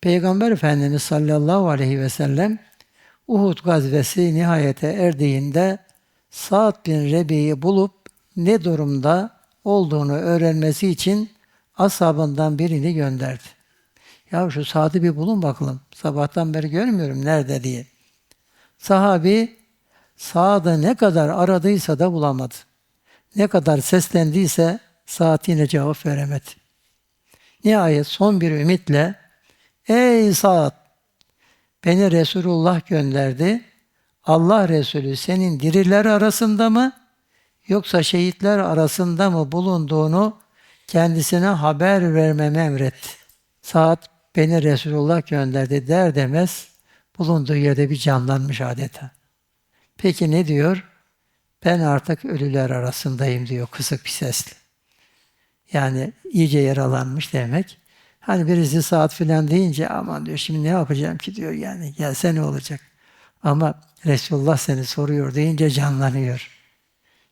Peygamber Efendimiz sallallahu aleyhi ve sellem Uhud gazvesi nihayete erdiğinde Sa'd bin Rebi'yi bulup ne durumda olduğunu öğrenmesi için ashabından birini gönderdi. Ya şu Sa'd'ı bir bulun bakalım. Sabahtan beri görmüyorum nerede diye. Sahabi Sa'd'ı ne kadar aradıysa da bulamadı. Ne kadar seslendiyse Sa'd yine cevap veremedi. Nihayet son bir ümitle Ey Sa'd! Beni Resulullah gönderdi. Allah Resulü senin diriler arasında mı yoksa şehitler arasında mı bulunduğunu kendisine haber vermemi emretti. Saat beni Resulullah gönderdi der demez bulunduğu yerde bir canlanmış adeta. Peki ne diyor? Ben artık ölüler arasındayım diyor kısık bir sesle. Yani iyice yaralanmış demek. Hani birisi saat filan deyince aman diyor şimdi ne yapacağım ki diyor yani gelse ne olacak. Ama Resulullah seni soruyor deyince canlanıyor.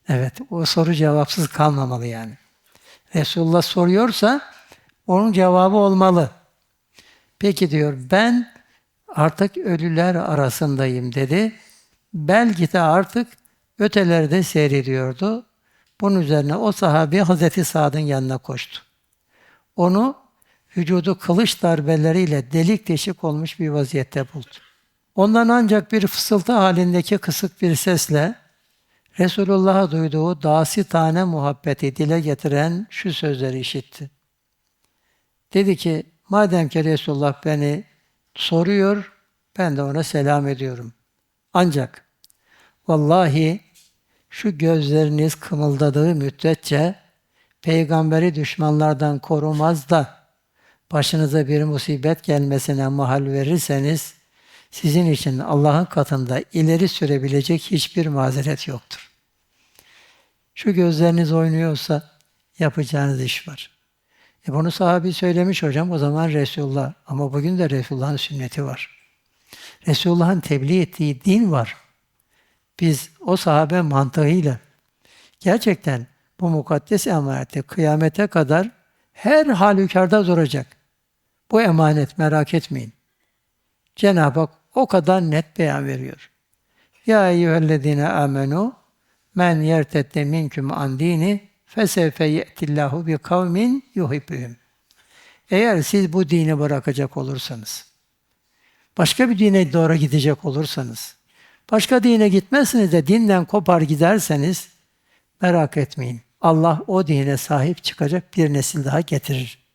Evet o soru cevapsız kalmamalı yani. Resulullah soruyorsa onun cevabı olmalı. Peki diyor ben artık ölüler arasındayım dedi. Belki de artık ötelerde seyrediyordu. Bunun üzerine o sahabi Hazreti Sa'd'ın yanına koştu. Onu vücudu kılıç darbeleriyle delik deşik olmuş bir vaziyette buldu. Ondan ancak bir fısıltı halindeki kısık bir sesle Resulullah'a duyduğu dasi tane muhabbeti dile getiren şu sözleri işitti. Dedi ki, madem ki Resulullah beni soruyor, ben de ona selam ediyorum. Ancak vallahi şu gözleriniz kımıldadığı müddetçe peygamberi düşmanlardan korumaz da başınıza bir musibet gelmesine mahal verirseniz sizin için Allah'ın katında ileri sürebilecek hiçbir mazeret yoktur. Şu gözleriniz oynuyorsa yapacağınız iş var. E bunu sahabi söylemiş hocam o zaman Resulullah. Ama bugün de Resulullah'ın sünneti var. Resulullah'ın tebliğ ettiği din var. Biz o sahabe mantığıyla gerçekten bu mukaddes emaneti kıyamete kadar her halükarda duracak. Bu emanet merak etmeyin. Cenab-ı Hak o kadar net beyan veriyor. Ya eyyühellezine amenu men yertette minküm an dini fesevfe ye'tillahu bi kavmin yuhibbühüm. Eğer siz bu dini bırakacak olursanız, başka bir dine doğru gidecek olursanız, başka dine gitmezsiniz de dinden kopar giderseniz, merak etmeyin. Allah o dine sahip çıkacak bir nesil daha getirir.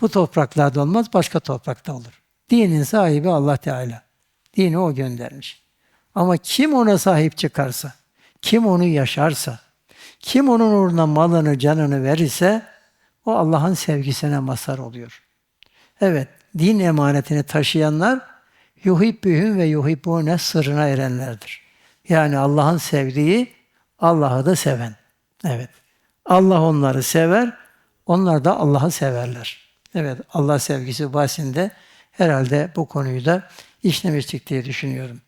Bu topraklarda olmaz, başka toprakta olur. Dinin sahibi Allah Teala. Dini o göndermiş. Ama kim ona sahip çıkarsa, kim onu yaşarsa, kim onun uğruna malını, canını verirse o Allah'ın sevgisine mazhar oluyor. Evet, din emanetini taşıyanlar yuhibbühüm ve yuhibbune sırrına erenlerdir. Yani Allah'ın sevdiği, Allah'ı da seven. Evet. Allah onları sever, onlar da Allah'ı severler. Evet, Allah sevgisi bahsinde herhalde bu konuyu da işlemiştik diye düşünüyorum.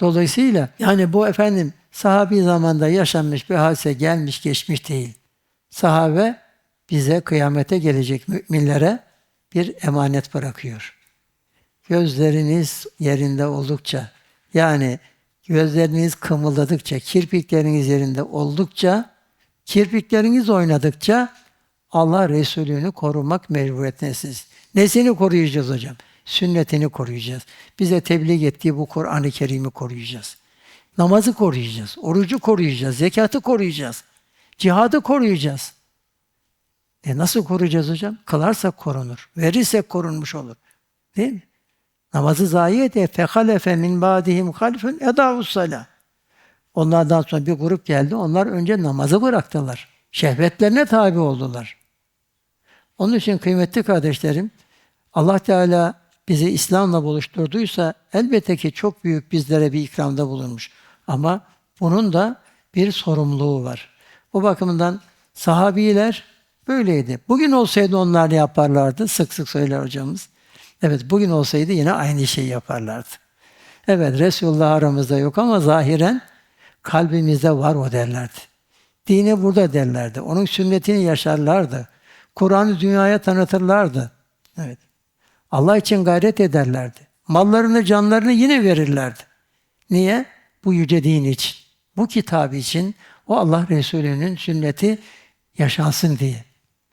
Dolayısıyla yani bu efendim sahabi zamanda yaşanmış bir hadise gelmiş geçmiş değil. Sahabe bize kıyamete gelecek müminlere bir emanet bırakıyor. Gözleriniz yerinde oldukça yani gözleriniz kımıldadıkça, kirpikleriniz yerinde oldukça, kirpikleriniz oynadıkça Allah Resulü'nü korumak mecburiyetindesiniz. Nesini koruyacağız hocam? Sünnetini koruyacağız. Bize tebliğ ettiği bu Kur'an-ı Kerim'i koruyacağız. Namazı koruyacağız, orucu koruyacağız, zekatı koruyacağız, cihadı koruyacağız. E nasıl koruyacağız hocam? Kılarsak korunur, verirsek korunmuş olur. Değil mi? Namazı zayi ede fehalefe min badihim halfun edavus salah. Onlardan sonra bir grup geldi. Onlar önce namazı bıraktılar. Şehvetlerine tabi oldular. Onun için kıymetli kardeşlerim, Allah Teala bizi İslam'la buluşturduysa elbette ki çok büyük bizlere bir ikramda bulunmuş. Ama bunun da bir sorumluluğu var. Bu bakımdan sahabiler böyleydi. Bugün olsaydı onlar ne yaparlardı? Sık sık söyler hocamız. Evet bugün olsaydı yine aynı şeyi yaparlardı. Evet Resulullah aramızda yok ama zahiren kalbimizde var o derlerdi. Dini burada derlerdi. Onun sünnetini yaşarlardı. Kur'an'ı dünyaya tanıtırlardı. Evet. Allah için gayret ederlerdi. Mallarını, canlarını yine verirlerdi. Niye? Bu yüce din için, bu kitabı için, o Allah Resulü'nün sünneti yaşansın diye.